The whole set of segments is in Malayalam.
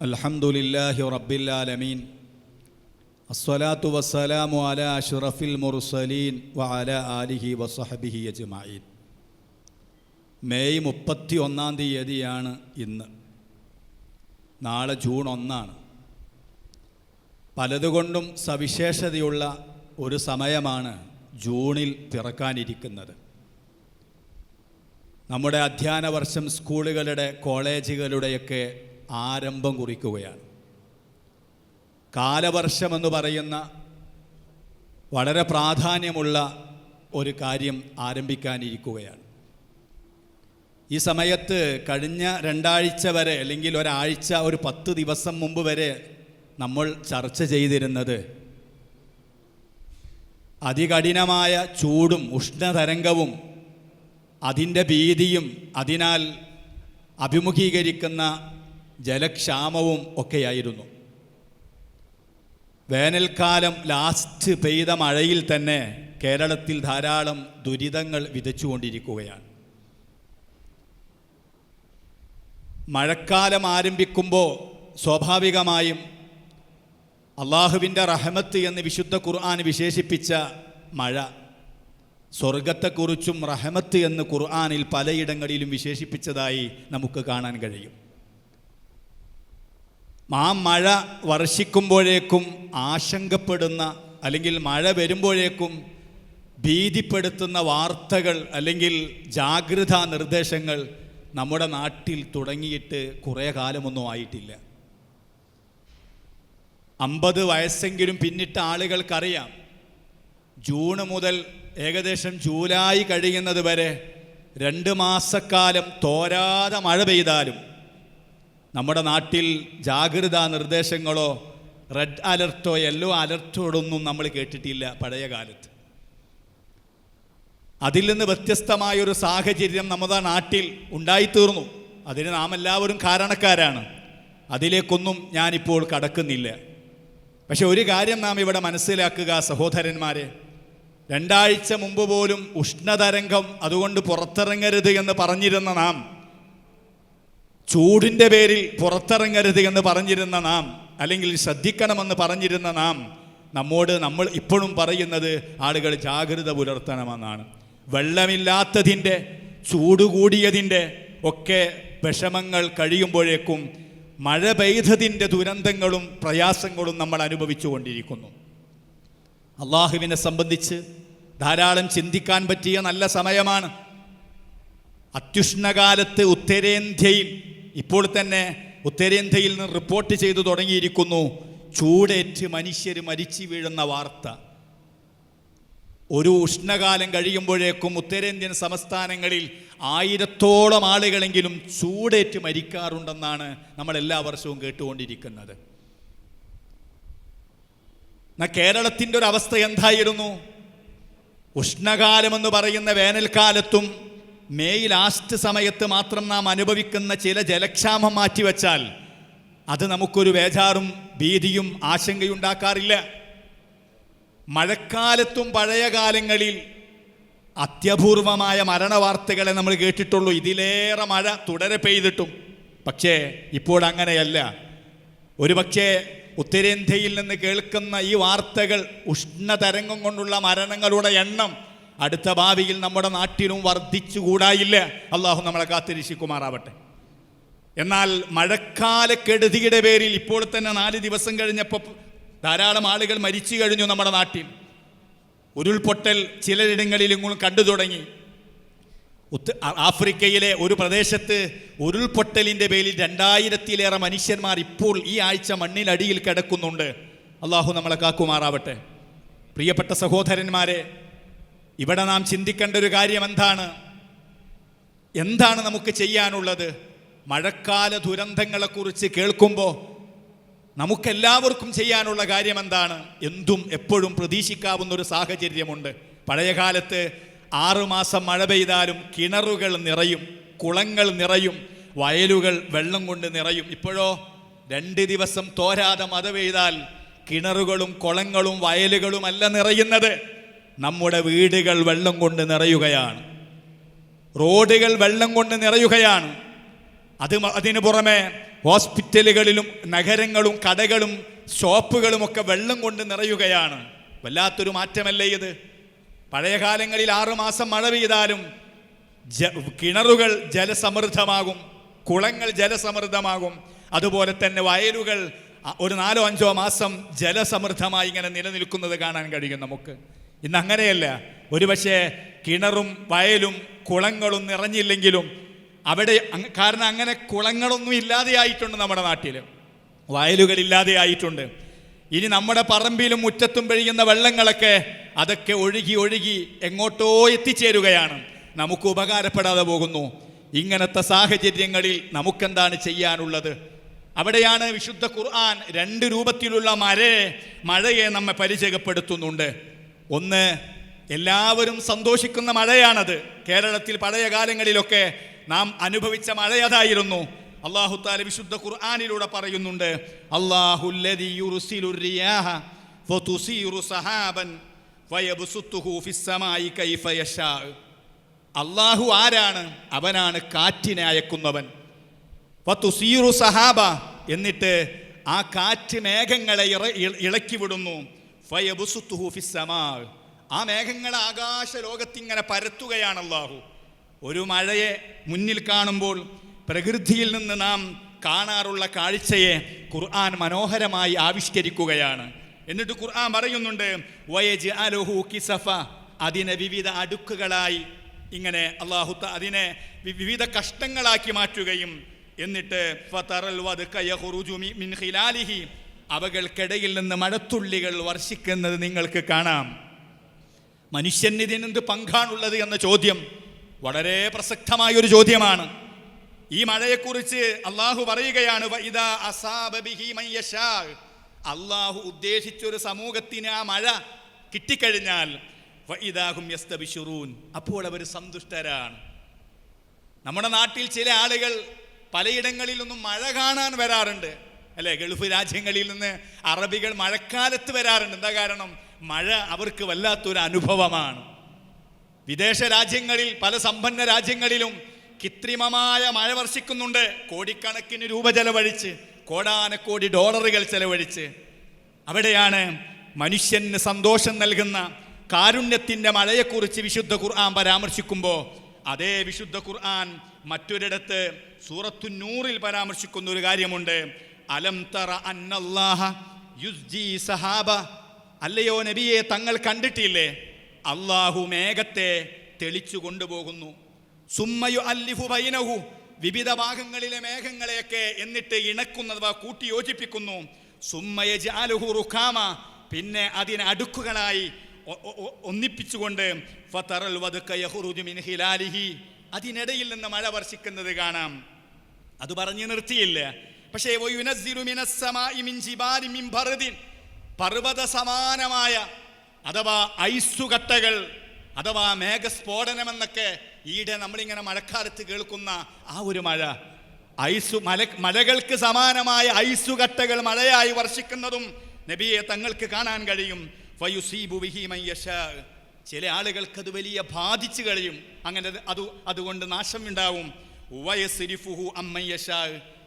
അൽഹംദുലില്ലാഹി റബ്ബിൽ ആലമീൻ. അസ്സലാത്തു വസ്സലാമു അല അഷ്റഫിൽ മുർസലീൻ വ അല ആലിഹി വസഹബിഹി അജ്മായിൻ മെയ് മുപ്പത്തി ഒന്നാം തീയതിയാണ് ഇന്ന്. നാളെ ജൂൺ ഒന്നാണ്. പലതുകൊണ്ടും സവിശേഷതയുള്ള ഒരു സമയമാണ് ജൂണിൽ തിറക്കാനിരിക്കുന്നത് നമ്മുടെ അധ്യയന വർഷം സ്കൂളുകളുടെ കോളേജുകളുടെയൊക്കെ ആരംഭം കുറിക്കുകയാണ്. കാലവർഷമെന്ന് പറയുന്ന വളരെ പ്രാധാന്യമുള്ള ഒരു കാര്യം ആരംഭിക്കാനിരിക്കുകയാണ്. ഈ സമയത്ത് കഴിഞ്ഞ രണ്ടാഴ്ച വരെ അല്ലെങ്കിൽ ഒരാഴ്ച ഒരു പത്ത് ദിവസം മുമ്പ് വരെ നമ്മൾ ചർച്ച ചെയ്തിരുന്നത് അതികഠിനമായ ചൂടും ഉഷ്ണതരംഗവും അതിന്റെ ഭീതിയും അതിനാൽ അഭിമുഖീകരിക്കുന്ന ജലക്ഷാമവും ഒക്കെയായിരുന്നു. വേനൽക്കാലം ലാസ്റ്റ് പെയ്ത മഴയിൽ തന്നെ കേരളത്തിൽ ധാരാളം ദുരിതങ്ങൾ വിതച്ചുകൊണ്ടിരിക്കുകയാണ്. മഴക്കാലം ആരംഭിക്കുമ്പോൾ സ്വാഭാവികമായും അള്ളാഹുവിന്റെ റഹമത്ത് എന്ന് വിശുദ്ധ ഖുർആൻ വിശേഷിപ്പിച്ച മഴ സ്വർഗത്തെക്കുറിച്ചും റഹമത്ത് എന്ന് ഖുർആനിൽ പലയിടങ്ങളിലും വിശേഷിപ്പിച്ചതായി നമുക്ക് കാണാൻ കഴിയും. ആ മഴ വർഷിക്കുമ്പോഴേക്കും ആശങ്കപ്പെടുന്ന അല്ലെങ്കിൽ മഴ വരുമ്പോഴേക്കും ഭീതിപ്പെടുത്തുന്ന വാർത്തകൾ അല്ലെങ്കിൽ ജാഗ്രതാ നിർദ്ദേശങ്ങൾ നമ്മുടെ നാട്ടിൽ തുടങ്ങിയിട്ട് കുറേ കാലമൊന്നും ആയിട്ടില്ല. അമ്പത് വയസ്സെങ്കിലും പിന്നിട്ട ആളുകൾക്കറിയാം ജൂൺ മുതൽ ഏകദേശം ജൂലൈ കഴിയുന്നത് വരെ രണ്ട് മാസക്കാലം തോരാതെ മഴ പെയ്താലും നമ്മുടെ നാട്ടിൽ ജാഗ്രതാ നിർദ്ദേശങ്ങളോ റെഡ് അലർട്ടോ യെല്ലോ അലർട്ടോടൊന്നും നമ്മൾ കേട്ടിട്ടില്ല പഴയ കാലത്ത്. അതിൽ നിന്ന് വ്യത്യസ്തമായൊരു സാഹചര്യം നമ്മുടെ നാട്ടിൽ ഉണ്ടായിത്തീർന്നു. അതിന് നാം എല്ലാവരും കാരണക്കാരാണ്. അതിലേക്കൊന്നും ഞാനിപ്പോൾ കടക്കുന്നില്ല. പക്ഷെ ഒരു കാര്യം നാം ഇവിടെ മനസ്സിലാക്കുക സഹോദരന്മാരെ രണ്ടാഴ്ച മുമ്പ് പോലും ഉഷ്ണതരംഗം അതുകൊണ്ട് പുറത്തിറങ്ങരുത് എന്ന് പറഞ്ഞിരുന്ന നാം ചൂടിന്റെ പേരിൽ പുറത്തിറങ്ങരുത് എന്ന് പറഞ്ഞിരുന്ന നാം അല്ലെങ്കിൽ ശ്രദ്ധിക്കണമെന്ന് പറഞ്ഞിരുന്ന നാം നമ്മോട് നമ്മൾ ഇപ്പോഴും പറയുന്നത് ആളുകൾ ജാഗ്രത പുലർത്തണമെന്നാണ്. വെള്ളമില്ലാത്തതിന്റെ ചൂട് കൂടിയതിന്റെ ഒക്കെ വിഷമങ്ങൾ കഴിയുമ്പോഴേക്കും മഴ പെയ്തതിന്റെ ദുരന്തങ്ങളും പ്രയാസങ്ങളും നമ്മൾ അനുഭവിച്ചു കൊണ്ടിരിക്കുന്നു. അള്ളാഹുവിനെ സംബന്ധിച്ച് ധാരാളം ചിന്തിക്കാൻ പറ്റിയ നല്ല സമയമാണ്. അത്യുഷ്ണകാലത്ത് ഉത്തരേന്ത്യയിൽ ഇപ്പോൾ തന്നെ ഉത്തരേന്ത്യയിൽ നിന്ന് റിപ്പോർട്ട് ചെയ്തു തുടങ്ങിയിരിക്കുന്നു ചൂടേറ്റ് മനുഷ്യർ മരിച്ചു വീഴുന്ന വാർത്ത. ഒരു ഉഷ്ണകാലം കഴിയുമ്പോഴേക്കും ഉത്തരേന്ത്യൻ സംസ്ഥാനങ്ങളിൽ ആയിരത്തോളം ആളുകളെങ്കിലും ചൂടേറ്റ് മരിക്കാറുണ്ടെന്നാണ് നമ്മൾ എല്ലാ വർഷവും കേട്ടുകൊണ്ടിരിക്കുന്നത്. എന്നാ കേരളത്തിന്റെ ഒരു അവസ്ഥ എന്തായിരുന്നു? ഉഷ്ണകാലമെന്ന് പറയുന്ന വേനൽക്കാലത്തും മെയ് ലാസ്റ്റ് സമയത്ത് മാത്രം നാം അനുഭവിക്കുന്ന ചില ജലക്ഷാമം മാറ്റിവെച്ചാൽ അത് നമുക്കൊരു വേജാറും ഭീതിയും ആശങ്കയുണ്ടാക്കാറില്ല. മഴക്കാലത്തും പഴയ കാലങ്ങളിൽ അത്യപൂർവമായ മരണവാർത്തകളെ നമ്മൾ കേട്ടിട്ടുള്ളൂ. ഇതിലേറെ മഴ തുടരെ പെയ്തിട്ടും. പക്ഷേ ഇപ്പോൾ അങ്ങനെയല്ല. ഒരുപക്ഷേ ഉത്തരേന്ത്യയിൽ നിന്ന് കേൾക്കുന്ന ഈ വാർത്തകൾ ഉഷ്ണതരംഗം കൊണ്ടുള്ള മരണങ്ങളുടെ എണ്ണം അടുത്ത ഭാവിയിൽ നമ്മുടെ നാട്ടിലും വർദ്ധിച്ചുകൂടായില്ല. അള്ളാഹു നമ്മളെ കാത്തിരിശിക്കുമാറാവട്ടെ എന്നാൽ മഴക്കാലക്കെടുതിയുടെ പേരിൽ ഇപ്പോൾ തന്നെ നാല് ദിവസം കഴിഞ്ഞപ്പോൾ ധാരാളം ആളുകൾ മരിച്ചു കഴിഞ്ഞു നമ്മുടെ നാട്ടിൽ. ഉരുൾപൊട്ടൽ ചിലയിടങ്ങളിലും കണ്ടു തുടങ്ങി. ഉത്ത ആഫ്രിക്കയിലെ ഒരു പ്രദേശത്ത് ഉരുൾപൊട്ടലിന്റെ പേരിൽ രണ്ടായിരത്തിലേറെ മനുഷ്യന്മാർ ഇപ്പോൾ ഈ ആഴ്ച മണ്ണിനടിയിൽ കിടക്കുന്നുണ്ട്. അള്ളാഹു നമ്മളെ കാക്കുമാറാവട്ടെ. പ്രിയപ്പെട്ട സഹോദരന്മാരെ ഇവിടെ നാം ചിന്തിക്കേണ്ട ഒരു കാര്യം എന്താണ് എന്താണ് നമുക്ക് ചെയ്യാനുള്ളത്? മഴക്കാല ദുരന്തങ്ങളെക്കുറിച്ച് കേൾക്കുമ്പോൾ നമുക്കെല്ലാവർക്കും ചെയ്യാനുള്ള കാര്യം എന്താണ് എന്തും എപ്പോഴും പ്രതീക്ഷിക്കാവുന്ന ഒരു സാഹചര്യമുണ്ട്. പഴയകാലത്ത് ആറുമാസം മഴ പെയ്താലും കിണറുകൾ നിറയും കുളങ്ങൾ നിറയും വയലുകൾ വെള്ളം കൊണ്ട് നിറയും. ഇപ്പോഴോ രണ്ട് ദിവസം തോരാതെ മഴ പെയ്താൽ കിണറുകളും കുളങ്ങളും വയലുകളും അല്ല നിറയുന്നത്. നമ്മുടെ വീടുകൾ വെള്ളം കൊണ്ട് നിറയുകയാണ്. റോഡുകൾ വെള്ളം കൊണ്ട് നിറയുകയാണ്. അത് അതിനു പുറമെ ഹോസ്പിറ്റലുകളിലും നഗരങ്ങളും കടകളും ഷോപ്പുകളും ഒക്കെ വെള്ളം കൊണ്ട് നിറയുകയാണ്. വല്ലാത്തൊരു മാറ്റമല്ലേ ഇത്? പഴയ കാലങ്ങളിൽ ആറുമാസം മഴ പെയ്താലും ജ- കിണറുകൾ ജലസമൃദ്ധമാകും കുളങ്ങൾ ജലസമൃദ്ധമാകും. അതുപോലെ തന്നെ വയലുകൾ ഒരു നാലോ അഞ്ചോ മാസം ജലസമൃദ്ധമായി ഇങ്ങനെ നിലനിൽക്കുന്നത് കാണാൻ കഴിയും നമുക്ക്. ഇന്ന് അങ്ങനെയല്ല. ഒരുപക്ഷെ കിണറും വയലും കുളങ്ങളും നിറഞ്ഞില്ലെങ്കിലും അവിടെ കാരണം അങ്ങനെ കുളങ്ങളൊന്നും ഇല്ലാതെയായിട്ടുണ്ട് നമ്മുടെ നാട്ടിൽ വയലുകൾ ഇല്ലാതെയായിട്ടുണ്ട് ഇനി നമ്മുടെ പറമ്പിലും മുറ്റത്തും പെയ്യുന്ന വെള്ളങ്ങളൊക്കെ അതൊക്കെ ഒഴുകി ഒഴുകി എങ്ങോട്ടോ എത്തിച്ചേരുകയാണ്. നമുക്ക് ഉപകാരപ്പെടാതെ പോകുന്നു. ഇങ്ങനത്തെ സാഹചര്യങ്ങളിൽ നമുക്കെന്താണ് ചെയ്യാനുള്ളത്? അവിടെയാണ് വിശുദ്ധ ഖുർആൻ രണ്ട് രൂപത്തിലുള്ള മഴയെ മഴയെ നമ്മെ പരിചയപ്പെടുത്തുന്നുണ്ട്. ഒന്ന് എല്ലാവരും സന്തോഷിക്കുന്ന മഴയാണത്. കേരളത്തിൽ പഴയ കാലങ്ങളിലൊക്കെ നാം അനുഭവിച്ച മഴ അതായിരുന്നു. അള്ളാഹു താല വിശുദ്ധ ഖുർആാനിലൂടെ പറയുന്നുണ്ട് അള്ളാഹു ആരാണ്? അവനാണ് കാറ്റിനെ അയക്കുന്നവൻ. സഹാബ എന്നിട്ട് ആ കാറ്റ് മേഘങ്ങളെ ഇറ ആ മേഘങ്ങൾ ആകാശ ലോകത്തിങ്ങനെ പരത്തുകയാണ് അള്ളാഹു ഒരു മഴയെ മുന്നിൽ കാണുമ്പോൾ പ്രകൃതിയിൽ നിന്ന് നാം കാണാറുള്ള കാഴ്ചയെ ഖുർആൻ മനോഹരമായി ആവിഷ്കരിക്കുകയാണ്. എന്നിട്ട് ഖുർആൻ പറയുന്നുണ്ട് വയജ് അലുഹു കിസഫ. അതിനെ വിവിധ അടുക്കുകളായി ഇങ്ങനെ അള്ളാഹു അതിനെ വിവിധ കഷ്ടങ്ങളാക്കി മാറ്റുകയും എന്നിട്ട് ഫതറൽ മിൻ ഖിലാലിഹി. അവകൾക്കിടയിൽ നിന്ന് മഴത്തുള്ളികൾ വർഷിക്കുന്നത് നിങ്ങൾക്ക് കാണാം മനുഷ്യന് ഇതിനെന്ത് പങ്കാണുള്ളത് എന്ന ചോദ്യം വളരെ പ്രസക്തമായ ഒരു ചോദ്യമാണ് ഈ മഴയെക്കുറിച്ച് അള്ളാഹു പറയുകയാണ്. അള്ളാഹു ഉദ്ദേശിച്ചൊരു സമൂഹത്തിന് ആ മഴ കിട്ടിക്കഴിഞ്ഞാൽ. അപ്പോൾ അവർ സന്തുഷ്ടരാണ് നമ്മുടെ നാട്ടിൽ ചില ആളുകൾ പലയിടങ്ങളിലൊന്നും മഴ കാണാൻ വരാറുണ്ട് അല്ലെ? ഗൾഫ് രാജ്യങ്ങളിൽ നിന്ന് അറബികൾ മഴക്കാലത്ത് വരാറുണ്ട്. എന്താ കാരണം? മഴ അവർക്ക് വല്ലാത്തൊരു അനുഭവമാണ്. വിദേശ രാജ്യങ്ങളിൽ പല സമ്പന്ന രാജ്യങ്ങളിലും കൃത്രിമമായ മഴ വർഷിക്കുന്നുണ്ട്. കോടിക്കണക്കിന് രൂപ ചെലവഴിച്ച് കോടാനക്കോടി ഡോളറുകൾ ചെലവഴിച്ച്. അവിടെയാണ് മനുഷ്യന് സന്തോഷം നൽകുന്ന കാരുണ്യത്തിന്റെ മഴയെക്കുറിച്ച് വിശുദ്ധ ഖുർആൻ പരാമർശിക്കുമ്പോൾ അതേ വിശുദ്ധ ഖുർആൻ മറ്റൊരിടത്ത് സൂറത്തു നൂറിൽ പരാമർശിക്കുന്ന ഒരു കാര്യമുണ്ട്. അലം തറ അന്നല്ലാഹ യുസ്ജി സഹാബ. അല്ലയോ നബിയെ തങ്ങൾ കണ്ടിട്ടില്ലേ? അള്ളാഹു മേഘത്തെ തെളിച്ചു കൊണ്ടുപോകുന്നു. സുമ്മയു അല്ലിഫു ബൈനഹു വിവിധ ഭാഗങ്ങളിലെ മേഘങ്ങളെയൊക്കെ എന്നിട്ട് ഇണക്കുന്നത് കൂട്ടി യോജിപ്പിക്കുന്നു സുമ്മയ ജാലുഹു റുഖാമ പിന്നെ അതിനെ അടുക്കുകളായി ഒന്നിപ്പിച്ചുകൊണ്ട് ഫതറൽ മിൻ ഹിലാലിഹി അതിനിടയിൽ നിന്ന് മഴ വർഷിക്കുന്നത് കാണാം. അത് പറഞ്ഞു നിർത്തിയില്ല. പക്ഷേ പർവത സമാനമായ അഥവാ ഐസുകട്ടകൾ അഥവാ മേഘസ്ഫോടനമെന്നൊക്കെ ഈടെ നമ്മളിങ്ങനെ മഴക്കാലത്ത് കേൾക്കുന്ന ആ ഒരു മഴ ഐസു മല മലകൾക്ക് സമാനമായ ഐസുകട്ടകൾ മഴയായി വർഷിക്കുന്നതും നബിയെ തങ്ങൾക്ക് കാണാൻ കഴിയും. ചില ആളുകൾക്ക് അത് വലിയ ബാധിച്ചു കഴിയും അങ്ങനെ അത് അത് അതുകൊണ്ട് നാശം ഉണ്ടാവും.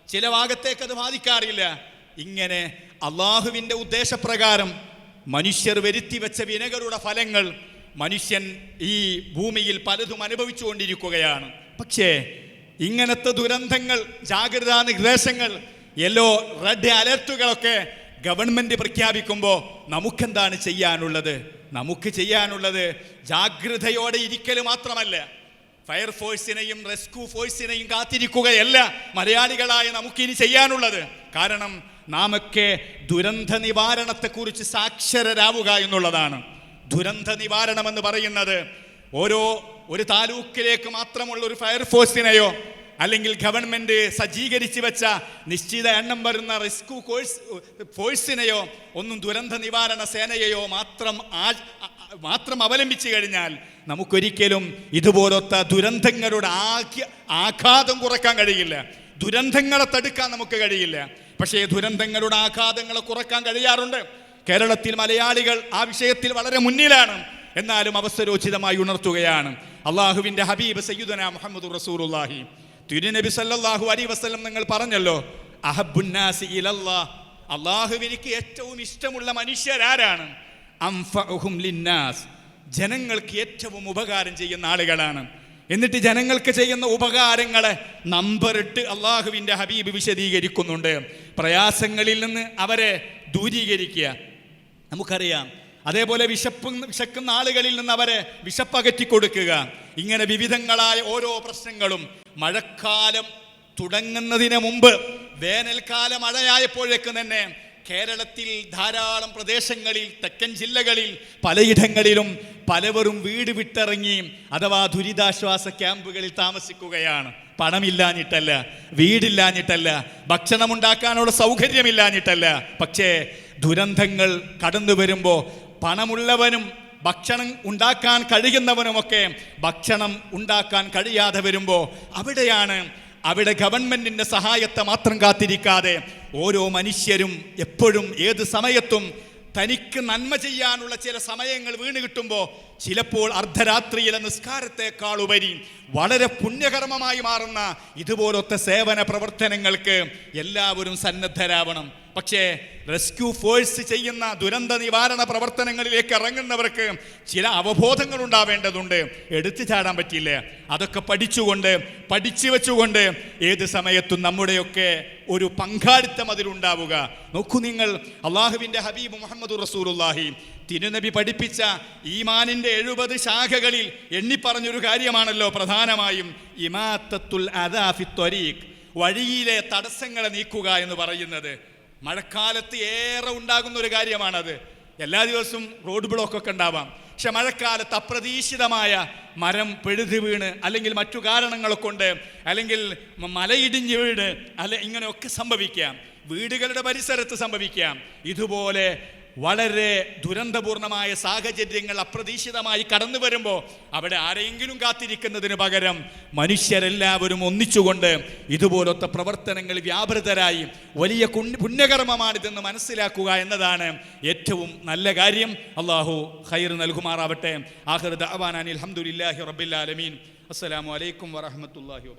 ചില ഭാഗത്തേക്ക് അത് ബാധിക്കാറില്ല. ഇങ്ങനെ അള്ളാഹുവിന്റെ ഉദ്ദേശപ്രകാരം മനുഷ്യർ വരുത്തി വെച്ച വിനകളുടെ ഫലങ്ങൾ മനുഷ്യൻ ഈ ഭൂമിയിൽ പലതും അനുഭവിച്ചുകൊണ്ടിരിക്കുകയാണ് പക്ഷേ ഇങ്ങനത്തെ ദുരന്തങ്ങൾ ജാഗ്രതാ നിർദ്ദേശങ്ങൾ യെല്ലോ റെഡ് അലർട്ടുകളൊക്കെ ഗവൺമെന്റ് പ്രഖ്യാപിക്കുമ്പോൾ നമുക്കെന്താണ് ചെയ്യാനുള്ളത്? നമുക്ക് ചെയ്യാനുള്ളത് ജാഗ്രതയോടെ ഇരിക്കൽ മാത്രമല്ല. ഫയർഫോഴ്സിനെയും റെസ്ക്യൂ ഫോഴ്സിനെയും കാത്തിരിക്കുകയല്ല മലയാളികളായ നമുക്കിനി ചെയ്യാനുള്ളത്. കാരണം നാമൊക്കെ ദുരന്ത നിവാരണത്തെക്കുറിച്ച് സാക്ഷരരാവുക എന്നുള്ളതാണ്. ദുരന്ത നിവാരണം എന്ന് പറയുന്നത് ഓരോ ഒരു താലൂക്കിലേക്ക് മാത്രമുള്ള ഒരു ഫയർ ഫയർഫോഴ്സിനെയോ അല്ലെങ്കിൽ ഗവൺമെന്റ് സജ്ജീകരിച്ചു വെച്ച നിശ്ചിത എണ്ണം വരുന്ന റെസ്ക്യൂ കോഴ്സ് ഫോഴ്സിനെയോ ഒന്നും ദുരന്ത നിവാരണ സേനയെയോ മാത്രം മാത്രം അവലംബിച്ചു കഴിഞ്ഞാൽ നമുക്കൊരിക്കലും ഇതുപോലത്തെ ദുരന്തങ്ങളുടെ ആഖ്യ ആഘാതം കുറയ്ക്കാൻ കഴിയില്ല. ദുരന്തങ്ങളെ തടുക്കാൻ നമുക്ക് കഴിയില്ല. പക്ഷേ ദുരന്തങ്ങളുടെ ആഘാതങ്ങളെ കുറയ്ക്കാൻ കഴിയാറുണ്ട്. കേരളത്തിൽ മലയാളികൾ ആ വിഷയത്തിൽ വളരെ മുന്നിലാണ്. എന്നാലും അവസരോചിതമായി ഉണർത്തുകയാണ്. അള്ളാഹുവിന്റെ ഹബീബ് സയ്യുദന മുഹമ്മദ് റസൂറുല്ലാഹി തിരുനബി സല്ലാഹു അലി വസ്ലം നിങ്ങൾ പറഞ്ഞല്ലോ അഹബുന്നാസി അള്ളാഹുവിനിക്ക് ഏറ്റവും ഇഷ്ടമുള്ള മനുഷ്യരാരാണ്? അംഫഉഹും ലിന്നാസ്. ജനങ്ങൾക്ക് ഏറ്റവും ഉപകാരം ചെയ്യുന്ന ആളുകളാണ്. എന്നിട്ട് ജനങ്ങൾക്ക് ചെയ്യുന്ന ഉപകാരങ്ങളെ നമ്പറിട്ട് അള്ളാഹുവിന്റെ ഹബീബ് വിശദീകരിക്കുന്നുണ്ട്. പ്രയാസങ്ങളിൽ നിന്ന് അവരെ ദൂരീകരിക്കുക. നമുക്കറിയാം. അതേപോലെ വിശപ്പ് വിശക്കുന്ന ആളുകളിൽ നിന്ന് അവരെ വിശപ്പകറ്റി കൊടുക്കുക. ഇങ്ങനെ വിവിധങ്ങളായ ഓരോ പ്രശ്നങ്ങളും മഴക്കാലം തുടങ്ങുന്നതിന് മുമ്പ് വേനൽക്കാല മഴയായപ്പോഴേക്കും തന്നെ കേരളത്തിൽ ധാരാളം പ്രദേശങ്ങളിൽ തെക്കൻ ജില്ലകളിൽ പലയിടങ്ങളിലും പലവരും വീട് വിട്ടിറങ്ങി അഥവാ ദുരിതാശ്വാസ ക്യാമ്പുകളിൽ താമസിക്കുകയാണ്. പണമില്ലാഞ്ഞിട്ടല്ല വീടില്ലാഞ്ഞിട്ടല്ല ഭക്ഷണമുണ്ടാക്കാനുള്ള സൗകര്യമില്ലാഞ്ഞിട്ടല്ല. പക്ഷേ ദുരന്തങ്ങൾ കടന്നു വരുമ്പോൾ പണമുള്ളവനും ഭക്ഷണം ഉണ്ടാക്കാൻ കഴിയുന്നവനുമൊക്കെ ഭക്ഷണം ഉണ്ടാക്കാൻ കഴിയാതെ വരുമ്പോൾ അവിടെയാണ് അവിടെ ഗവൺമെന്റിന്റെ സഹായത്തെ മാത്രം കാത്തിരിക്കാതെ ഓരോ മനുഷ്യരും എപ്പോഴും ഏത് സമയത്തും തനിക്ക് നന്മ ചെയ്യാനുള്ള ചില സമയങ്ങൾ വീണ് കിട്ടുമ്പോൾ ചിലപ്പോൾ അർദ്ധരാത്രിയിലെ നിസ്കാരത്തെക്കാൾ ഉപരി വളരെ പുണ്യകർമ്മമായി മാറുന്ന ഇതുപോലത്തെ സേവന പ്രവർത്തനങ്ങൾക്ക് എല്ലാവരും സന്നദ്ധരാവണം. പക്ഷേ റെസ്ക്യൂ ഫോഴ്സ് ചെയ്യുന്ന ദുരന്ത നിവാരണ പ്രവർത്തനങ്ങളിലേക്ക് ഇറങ്ങുന്നവർക്ക് ചില അവബോധങ്ങൾ ഉണ്ടാവേണ്ടതുണ്ട് എടുത്തു ചാടാൻ പറ്റില്ല അതൊക്കെ പഠിച്ചുകൊണ്ട് പഠിച്ചു വെച്ചുകൊണ്ട് ഏത് സമയത്തും നമ്മുടെയൊക്കെ ഒരു പങ്കാളിത്തം അതിലുണ്ടാവുക. നോക്കൂ നിങ്ങൾ അള്ളാഹുവിന്റെ ഹബീബ് മുഹമ്മദ് റസൂലുല്ലാഹി തിരുനബി പഠിപ്പിച്ച ഈമാനിന്റെ എഴുപത് ശാഖകളിൽ എണ്ണിപ്പറഞ്ഞൊരു കാര്യമാണല്ലോ പ്രധാനമായും. ഇമാത്തത്തുൽ അദാഫി ത്വരീഖ് വഴിയിലെ തടസ്സങ്ങളെ നീക്കുക എന്ന് പറയുന്നത്. മഴക്കാലത്ത് ഏറെ ഉണ്ടാകുന്ന ഒരു കാര്യമാണത്. എല്ലാ ദിവസവും റോഡ് ബ്ലോക്ക് ഒക്കെ ഉണ്ടാവാം. പക്ഷെ മഴക്കാലത്ത് അപ്രതീക്ഷിതമായ മരം പെഴുതി വീണ് അല്ലെങ്കിൽ മറ്റു കാരണങ്ങളെ കൊണ്ട് അല്ലെങ്കിൽ മലയിടിഞ്ഞ് വീണ് അല്ലെ ഇങ്ങനെയൊക്കെ സംഭവിക്കാം. വീടുകളുടെ പരിസരത്ത് സംഭവിക്കാം. ഇതുപോലെ വളരെ ദുരന്തപൂർണമായ സാഹചര്യങ്ങൾ അപ്രതീക്ഷിതമായി കടന്നു വരുമ്പോൾ അവിടെ ആരെങ്കിലും കാത്തിരിക്കുന്നതിന് പകരം മനുഷ്യരെല്ലാവരും ഒന്നിച്ചുകൊണ്ട് ഇതുപോലത്തെ പ്രവർത്തനങ്ങൾ വ്യാപൃതരായി വലിയ പുണ്യകർമ്മമാണിതെന്ന് മനസ്സിലാക്കുക എന്നതാണ് ഏറ്റവും നല്ല കാര്യം. അള്ളാഹു ഖൈർ നൽകുമാറാവട്ടെ. ആഹൃദ് അവാനാനി അലഹമുല്ലാഹി റബ്ബിൽ ആലമീൻ. അസ്സലാമു അലൈക്കും വറഹമത്തല്ലാഹി വബറകാതുഹു